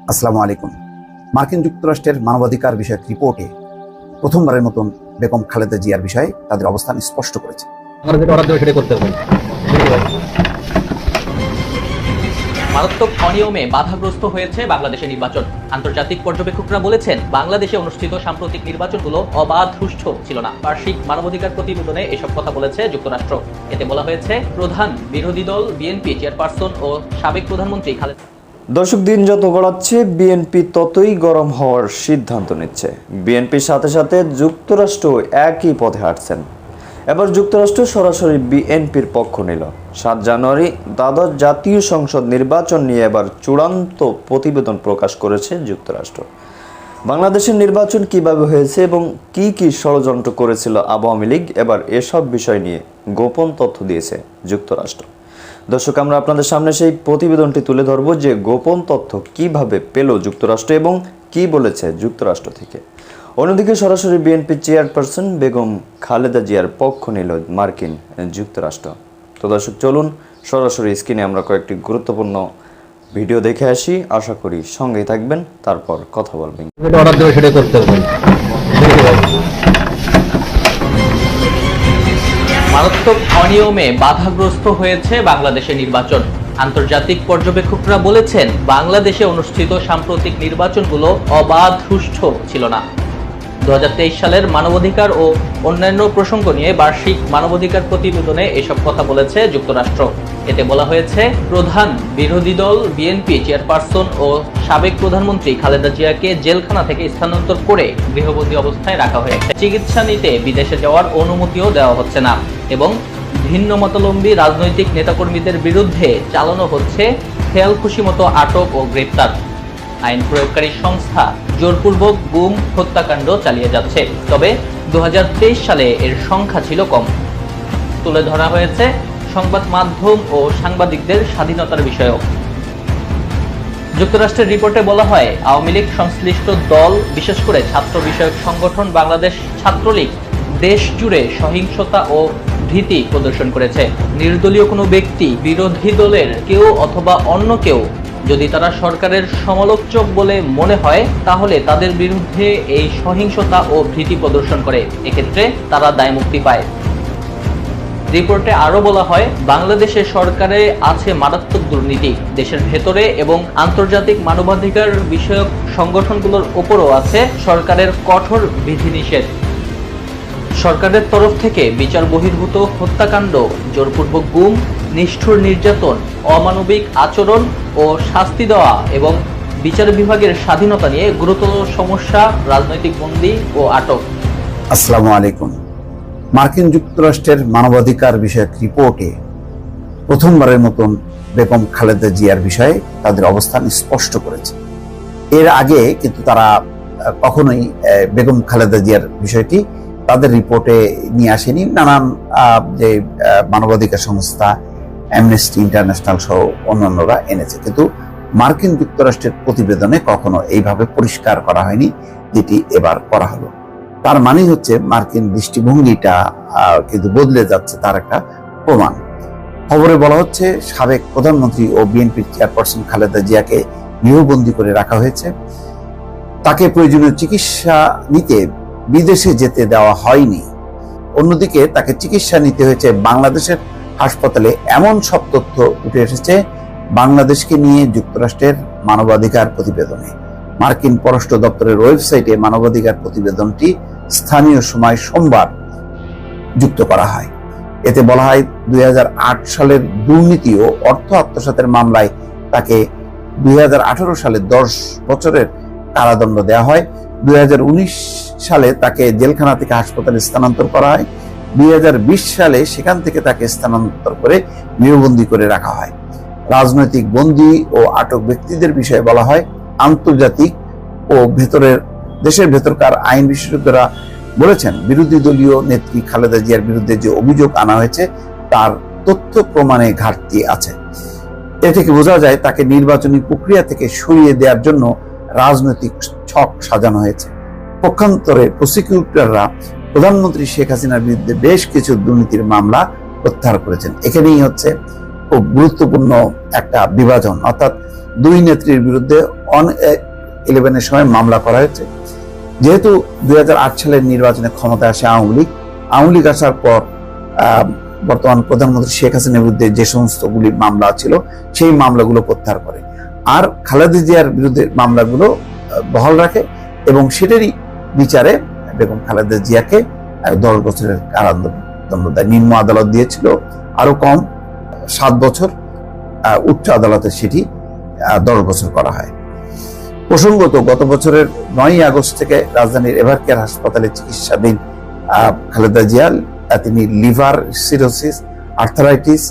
আসসালামু আলাইকুম। মার্কিন যুক্তরাষ্ট্রের মানবাধিকার বিষয়ক রিপোর্টে প্রথমবারের মতন বেগম খালেদা জিয়ার বিষয়ে তাদের অবস্থান স্পষ্ট করেছে। আমরা যেটা অর্ডার দেবে সেটা করতে হবে মারাত্মক অনিয়মে বাধাগ্রস্ত হয়েছে বাংলাদেশের নির্বাচন। আন্তর্জাতিক পর্যবেক্ষকরা বলেছেন বাংলাদেশে অনুষ্ঠিত সাম্প্রতিক নির্বাচনগুলো অবাধ সুষ্ঠু ছিল না। বার্ষিক মানবাধিকার প্রতিবেদনে এসব কথা বলেছে যুক্তরাষ্ট্র। এতে বলা হয়েছে প্রধান বিরোধী দল বিএনপি চেয়ারপারসন ও সাবেক প্রধানমন্ত্রী খালেদা দর্শক, দিন যত গড়াচ্ছে বিএনপি, ততই গরম হওয়ার সিদ্ধান্ত নিচ্ছে। বিএনপির সাথে সাথে যুক্তরাষ্ট্র একই পথে হাঁটছেন। এবার যুক্তরাষ্ট্র সরাসরি বিএনপির পক্ষ নিল। সাত জানুয়ারি দ্বাদশ জাতীয় সংসদ নির্বাচন নিয়ে এবার চূড়ান্ত প্রতিবেদন প্রকাশ করেছে যুক্তরাষ্ট্র। বাংলাদেশের নির্বাচন কীভাবে হয়েছে এবং কি কি ষড়যন্ত্র করেছিল আওয়ামী লীগ, এবার এসব বিষয় নিয়ে গোপন তথ্য দিয়েছে যুক্তরাষ্ট্র। দর্শক, আমরা আপনাদের সামনে সেই প্রতিবেদনটি তুলে ধরব যে গোপন তথ্য কীভাবে পেল যুক্তরাষ্ট্র এবং কি বলেছে যুক্তরাষ্ট্র থেকে। অন্যদিকে সরাসরি বিএনপি চেয়ারপারসন বেগম খালেদা জিয়ার পক্ষ নিল মার্কিন যুক্তরাষ্ট্র। তো দর্শক, চলুন সরাসরি স্ক্রিনে আমরা কয়েকটি গুরুত্বপূর্ণ ভিডিও দেখে আসি। আশা করি সঙ্গেই থাকবেন, তারপর কথা বলবেন। মারাত্মক অনিয়মে বাধাগ্রস্ত হয়েছে বাংলাদেশের নির্বাচন। আন্তর্জাতিক পর্যবেক্ষকরা বলেছেন, বাংলাদেশে অনুষ্ঠিত সাম্প্রতিক নির্বাচনগুলো অবাধ, সুষ্ঠু ছিল না। দু হাজার তেইশ সালের মানবাধিকার ও অন্যান্য প্রসঙ্গ নিয়ে বার্ষিক মানবাধিকার প্রতিবেদনে এসব কথা বলেছে যুক্তরাষ্ট্র। এতে বলা হয়েছে, প্রধান বিরোধী দল, বিএনপি চেয়ারপারসন ও সাবেক প্রধানমন্ত্রী খালেদা জিয়াকে জেলখানা থেকে স্থানান্তর করে গৃহবন্দী অবস্থায় রাখা হয়েছে। চিকিৎসা নিতে বিদেশে যাওয়ার অনুমতিও দেওয়া হচ্ছে না এবং ভিন্ন মতলম্বী রাজনৈতিক নেতাকর্মীদের বিরুদ্ধে চালানো হচ্ছে খেয়াল খুশি মতো আটক ও গ্রেপ্তার। আইন প্রয়োগকারী সংস্থা জোরপূর্বক গুম, হত্যাকাণ্ড চালিয়ে যাচ্ছে। তবে দু সালে এর সংখ্যা ছিল কম। তুলে ধরা হয়েছে সংবাদ মাধ্যম ও সাংবাদিকদের স্বাধীনতার বিষয়ও যুক্তরাষ্ট্রের রিপোর্টে বলা হয়, আওয়ামী লীগ সংশ্লিষ্ট দল, বিশেষ করে ছাত্র বিষয়ক সংগঠন বাংলাদেশ ছাত্রলীগ, দেশ জুড়ে সহিংসতা ও ভীতি প্রদর্শন করেছে। নির্দলীয় কোনো ব্যক্তি বিরোধী দলের কেউ অথবা অন্য কেউ যদি তারা সরকারের সমালোচক বলে মনে হয়, তাহলে তাদের বিরুদ্ধে এই সহিংসতা ও ভীতি প্রদর্শন করে। এক্ষেত্রে তারা দায়মুক্তি পায়। রিপোর্টে আরও বলা হয় বাংলাদেশের সরকারে আছে মারাত্মক দুর্নীতি। দেশের ভেতরে এবং আন্তর্জাতিক মানবাধিকার বিষয়ক সংগঠনগুলোর ওপরও আছে সরকারের কঠোর বিধিনিষেধ। সরকারের তরফ থেকে বিচার বহির্ভূত হত্যাকাণ্ড, জোরপূর্বক গুম, নিষ্ঠুর নির্যাতন, অমানবিক আচরণ ও শাস্তি দেওয়া এবং বিচার বিভাগের স্বাধীনতা নিয়ে গুরুতর সমস্যা, রাজনৈতিক বন্দী ও আটক। আসসালামু আলাইকুম। মার্কিন যুক্তরাষ্ট্রের মানবাধিকার বিষয়ক রিপোর্টে প্রথমবারের মতন বেগম খালেদা জিয়ার বিষয়ে তাদের অবস্থান স্পষ্ট করেছে। এর আগে কিন্তু তারা কখনোই বেগম খালেদা জিয়ার বিষয়টি তাদের রিপোর্টে নিয়ে আসেনি। নানান যে মানবাধিকার সংস্থা অ্যামনেস্টি ইন্টারন্যাশনাল সহ অন্যান্যরা এনেছে। কিন্তু মার্কিন যুক্তরাষ্ট্রের প্রতিবেদনে কখনো এইভাবে পরিষ্কার করা হয়নি যেটি এবার করা হলো। তার মানে হচ্ছে মার্কিন দৃষ্টিভঙ্গিটা কিন্তু বদলে যাচ্ছে তার একটা প্রমাণ। খবরে বলা হচ্ছে, সাবেক প্রধানমন্ত্রী ও বিএনপির চেয়ারপারসন খালেদা জিয়াকে গৃহবন্দী করে রাখা হয়েছে। তাকে প্রয়োজনীয় চিকিৎসা নিতে বিদেশে যেতে দেওয়া হয়নি। অন্যদিকে তাকে চিকিৎসা নিতে হয়েছে বাংলাদেশের হাসপাতালে। এমন সব তথ্য উঠে এসেছে বাংলাদেশকে নিয়ে যুক্তরাষ্ট্রের মানবাধিকার প্রতিবেদনে। মার্কিন পররাষ্ট্র দপ্তরের ওয়েবসাইটে মানবাধিকার প্রতিবেদনটি স্থানীয় সময় সোমবার যুক্ত করা হয়। এতে বলা হয়, দুই হাজার আট সালের দুর্নীতি ও অর্থ আত্মসাতের মামলায় তাকে দুই হাজার আঠারো সালে দশ বছরের কারাদণ্ড দেওয়া হয়। দুই হাজার উনিশ সালে তাকে জেলখানা থেকে হাসপাতালে স্থানান্তর করা হয়। দুই হাজার বিশ সালে সেখান থেকে তাকে স্থানান্তর করে গৃহবন্দী করে রাখা হয়। রাজনৈতিক বন্দী ও আটক ব্যক্তিদের বিষয়ে বলা হয়, আন্তর্জাতিক ও ভেতরের, দেশের ভেতরকার আইন বিশেষজ্ঞরা বলেছেন, বিরোধী দলীয় নেত্রী খালেদা জিয়ার বিরুদ্ধে যে অভিযোগ আনা হয়েছে, তার তথ্য প্রমাণে ঘাটতি আছে। এ থেকে বোঝা যায়, তাকে নির্বাচনী প্রক্রিয়া থেকে সরিয়ে দেওয়ার জন্য রাজনৈতিক ছক সাজানো হয়েছে। পক্ষান্তরে প্রসিকিউটররা প্রধানমন্ত্রী শেখ হাসিনার বিরুদ্ধে বেশ কিছু দুর্নীতির মামলা প্রত্যাহার করেছেন। এখানেই হচ্ছে খুব গুরুত্বপূর্ণ একটা বিভাজন, অর্থাৎ দুই নেত্রীর বিরুদ্ধে অন ইলেভেনের সময় মামলা করা হয়েছে। যেহেতু দুই হাজার আট সালের নির্বাচনে ক্ষমতায় আসে আওয়ামী লীগ আওয়ামী লীগ আসার পর বর্তমান প্রধানমন্ত্রী শেখ হাসিনার বিরুদ্ধে যে সমস্তগুলি মামলা ছিল, সেই মামলাগুলো প্রত্যাহার করে। আর খালেদা জিয়ার বিরুদ্ধে মামলাগুলো বহাল রাখে এবং সেটারই বিচারে বেগম খালেদা জিয়াকে দশ বছরের কারাদণ্ড দেয়। নিম্ন আদালত দিয়েছিল আরও কম সাত বছর উচ্চ আদালতে সেটি দশ বছর করা হয়। প্রসঙ্গত গত বছরের নয়ই আগস্ট থেকে রাজধানীর এভারকেয়ার হাসপাতালে চিকিৎসাধীন খালেদা জিয়া আহ, তিনি liver cirrhosis arthritis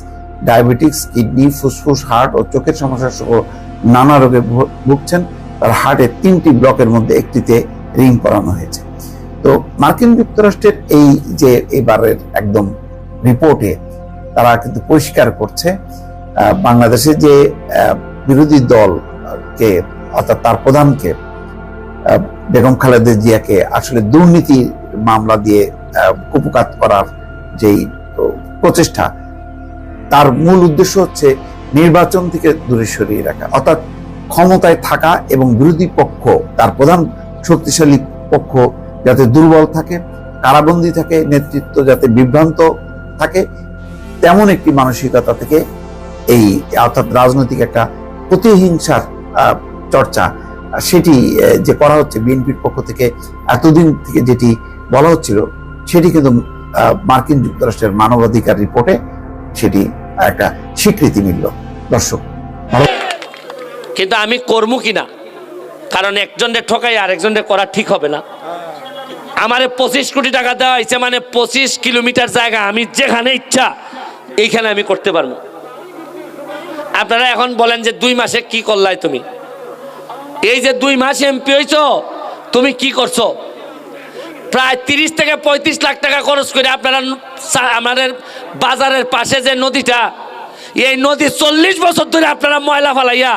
diabetics kidney ফুসফুস হার্ট ও চোখের সমস্যা সহ নানা রোগে ভুগছেন। তার হার্টের তিনটি ব্লকের মধ্যে একটিতে রিং করানো হয়েছে। তো মার্কিন যুক্তরাষ্ট্রের এই যে এবারের একদম রিপোর্টে তারা কিন্তু পরিষ্কার করছে বাংলাদেশে যে বিরোধী দলকে অর্থাৎ তার প্রধানকে বেগম খালেদা জিয়াকে আসলে দুর্নীতি মামলা দিয়ে কুপকাত করার যেই প্রচেষ্টা, তার মূল উদ্দেশ্য হচ্ছে নির্বাচন থেকে দূরে সরিয়ে রাখা, অর্থাৎ ক্ষমতায় থাকা এবং বিরোধী পক্ষ, তার প্রধান শক্তিশালী পক্ষ যাতে দুর্বল থাকে, কারাবন্দী থাকে, নেতৃত্ব যাতে বিভ্রান্ত থাকে, তেমন একটি মানসিকতা থেকে এই, অর্থাৎ রাজনৈতিক একটা প্রতিহিংসার চর্চা, সেটি যে করা হচ্ছে বিএনপির পক্ষ থেকে, এতদিন থেকে যেটি বলা হচ্ছিল, সেটি কিন্তু মার্কিন যুক্তরাষ্ট্রের মানবাধিকার রিপোর্টে সেটি একটা স্বীকৃতি মিলল। দর্শক, কিন্তু আমি করব কিনা? কারণ একজনের ঠকাই আরেকজনের করা ঠিক হবে না। আমারে পঁচিশ কোটি টাকা দেওয়া হয়েছে মানে পঁচিশ কিলোমিটার জায়গা। আমি যেখানে ইচ্ছা, এইখানে আমি করতে পারব। আপনারা এখন বলেন যে দুই মাসে কি করলাই তুমি? এই যে দুই মাস এমপি হইছ, তুমি কি করছ? প্রায় তিরিশ থেকে পঁয়ত্রিশ লাখ টাকা খরচ করে আপনারা আমাদের বাজারের পাশে যে নদীটা, এই নদী চল্লিশ বছর ধরে আপনারা ময়লা ফালাইয়া,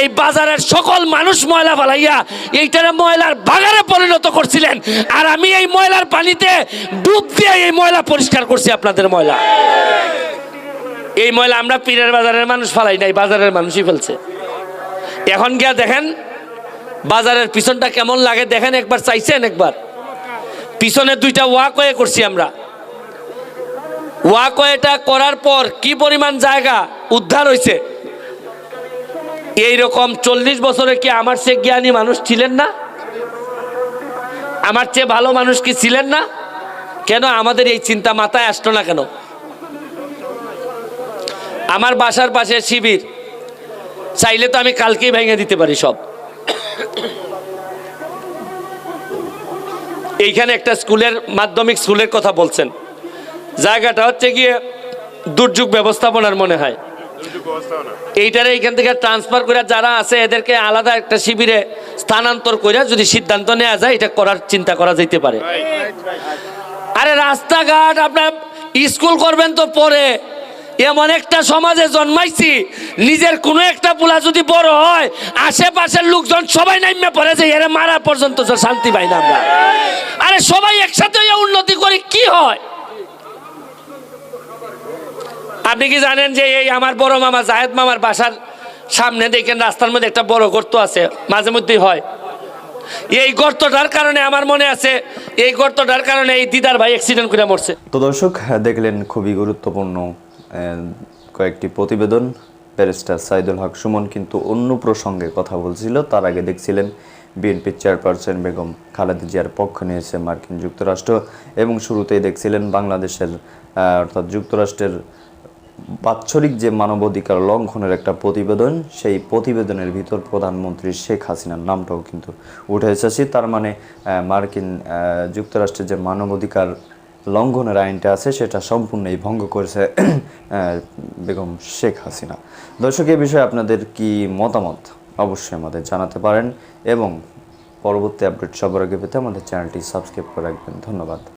এই বাজারের সকল মানুষ ময়লা ফালাইয়া এইটারে ময়লার বাগানে পরিণত করছিলেন। আর আমি এই ময়লার পানিতে ডুব দিয়ে এই ময়লা পরিষ্কার করছি আপনাদের ময়লা। এই ময়লা আমরা পীরের বাজারের মানুষ ফালাই নাই, বাজারের মানুষই ফেলছে। এখন গিয়া দেখেন, বাজারের পিছনটা কেমন লাগে, দেখেন একবার, চাইছেন একবার। পিছনে দুইটা ওয়াকওয়ে করছি আমরা। ওয়াকওয়েটা করার পর কি পরিমাণ জায়গা উদ্ধার হয়েছে এইরকম চল্লিশ বছরে কি আমার চেয়ে জ্ঞানী মানুষ ছিলেন না? আমার চেয়ে ভালো মানুষ কি ছিলেন না? কেন আমাদের এই চিন্তা মাথায় আসলো না কেন? আমার বাসার পাশে শিবির। চাইলে তো আমি কালকেই ভেঙে দিতে পারি সব। এইখানে একটা স্কুলের মাধ্যমিক স্কুলের কথা বলছেন। জায়গাটা হচ্ছে গিয়ে দুর্যোগ ব্যবস্থাপনার মনে হয়। এইটারে এইখান থেকে ট্রান্সফার করে যারা আছে এদেরকে আলাদা একটা শিবিরে স্থানান্তর করে যদি সিদ্ধান্ত নেওয়া যায় এটা করার চিন্তা করা যেতে পারে। আরে রাস্তাঘাট আপনার স্কুল করবেন তো পরে। এমন একটা সমাজে জন্মাইছি, নিজের কোনো একটা পোলা যদি বড় হয়, আশেপাশের লোকজন সবাই নাইমে পড়ে যে এরা মারা পর্যন্ত শান্তি পাই না আমরা। আরে সবাই একসাথে উন্নতি করে কি হয়? আপনি কি জানেন যে এই আমার বড় মামা জাহেদ মামার বাসার সামনে দেখেন রাস্তার মধ্যে একটা বড় গর্ত আছে, মাঝে মধ্যেই হয়। এই গর্তটার কারণে আমার মনে আছে, এই গর্তটার কারণে এই দিদার ভাই অ্যাক্সিডেন্ট করে মরছে। তো দর্শক, দেখলেন খুবই গুরুত্বপূর্ণ কয়েকটি প্রতিবেদন, ব্যারিস্টার সাইদুল হক সুমন কিন্তু অন্য প্রসঙ্গে কথা বলছিল। তার আগে দেখছিলেন বিএনপির চেয়ারপারসন বেগম খালেদা জিয়ার পক্ষ নিয়েছে মার্কিন যুক্তরাষ্ট্র এবং শুরুতেই দেখছিলেন বাংলাদেশের অর্থাৎ যুক্তরাষ্ট্রের বাৎসরিক যে মানবাধিকার লঙ্ঘনের একটা প্রতিবেদন, সেই প্রতিবেদনের ভিতর প্রধানমন্ত্রী শেখ হাসিনার নামটাও কিন্তু উঠে এসেছে। তার মানে মার্কিন যুক্তরাষ্ট্রের যে মানবাধিকার লঙ্ঘনের আইনটা আছে, সেটা সম্পূর্ণই ভঙ্গ করেছে বেগম শেখ হাসিনা। দর্শক এই বিষয়ে আপনাদের কি মতামত অবশ্যই আমাদের জানাতে পারেন এবং পরবর্তী আপডেট সবার আগে পেতে আমাদের চ্যানেলটি সাবস্ক্রাইব করে রাখবেন। ধন্যবাদ।